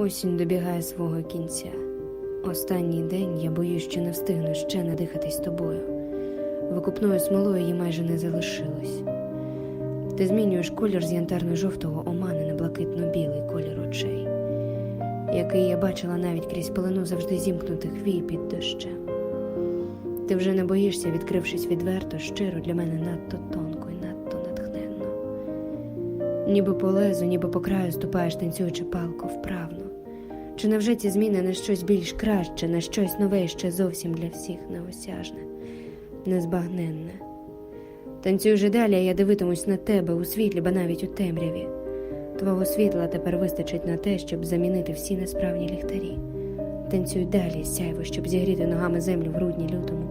Осінь добігає свого кінця. Останній день я боюсь, що не встигну ще надихатись тобою. Викупною смолою її майже не залишилось. Ти змінюєш колір з янтарно-жовтого омани на блакитно-білий колір очей, який я бачила навіть крізь пелену завжди зімкнутих вій під дощем. Ти вже не боїшся, відкрившись відверто, щиро для мене надто натхненно. Ніби по лезу, ніби по краю ступаєш, танцюючи палку вправно. Чи невже ці зміни на щось більш краще, на щось нове ще зовсім для всіх неосяжне, незбагненне? Танцюй же далі, а я дивитимусь на тебе у світлі, ба навіть у темряві. Твого світла тепер вистачить на те, щоб замінити всі несправні ліхтарі. Танцюй далі, сяйво, щоб зігріти ногами землю в грудні лютому.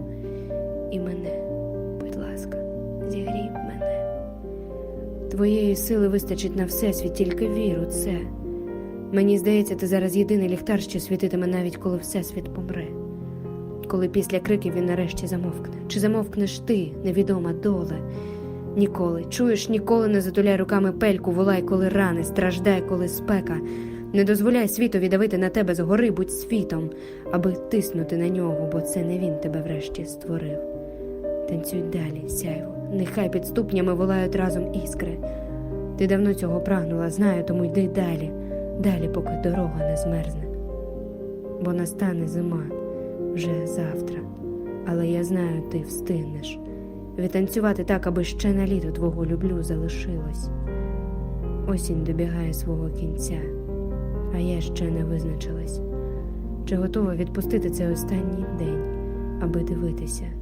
І мене, Твоєї сили вистачить на всесвіт, тільки вір у це. Мені здається, ти зараз єдиний ліхтар, що світитиме навіть коли всесвіт помре. Коли після криків він нарешті замовкне. Чи замовкнеш ти, невідома доле? Ніколи, чуєш, ніколи не затуляй руками пельку, волай, коли рани, страждай, коли спека. Не дозволяй світові давити на тебе згори, будь світом, аби тиснути на нього, бо це не він тебе врешті створив. Танцюй далі, сяйво, нехай під ступнями волають разом іскри. Ти давно цього прагнула, знаю, тому йди далі, далі, поки дорога не змерзне. Бо настане зима вже завтра, але я знаю, ти встигнеш відтанцювати так, аби ще на літо твого люблю залишилось. Осінь добігає свого кінця, а я ще не визначилась, чи готова відпустити цей останній день, аби дивитися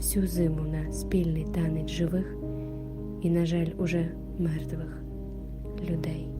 всю зиму на спільний танець живих і, на жаль, уже мертвих людей.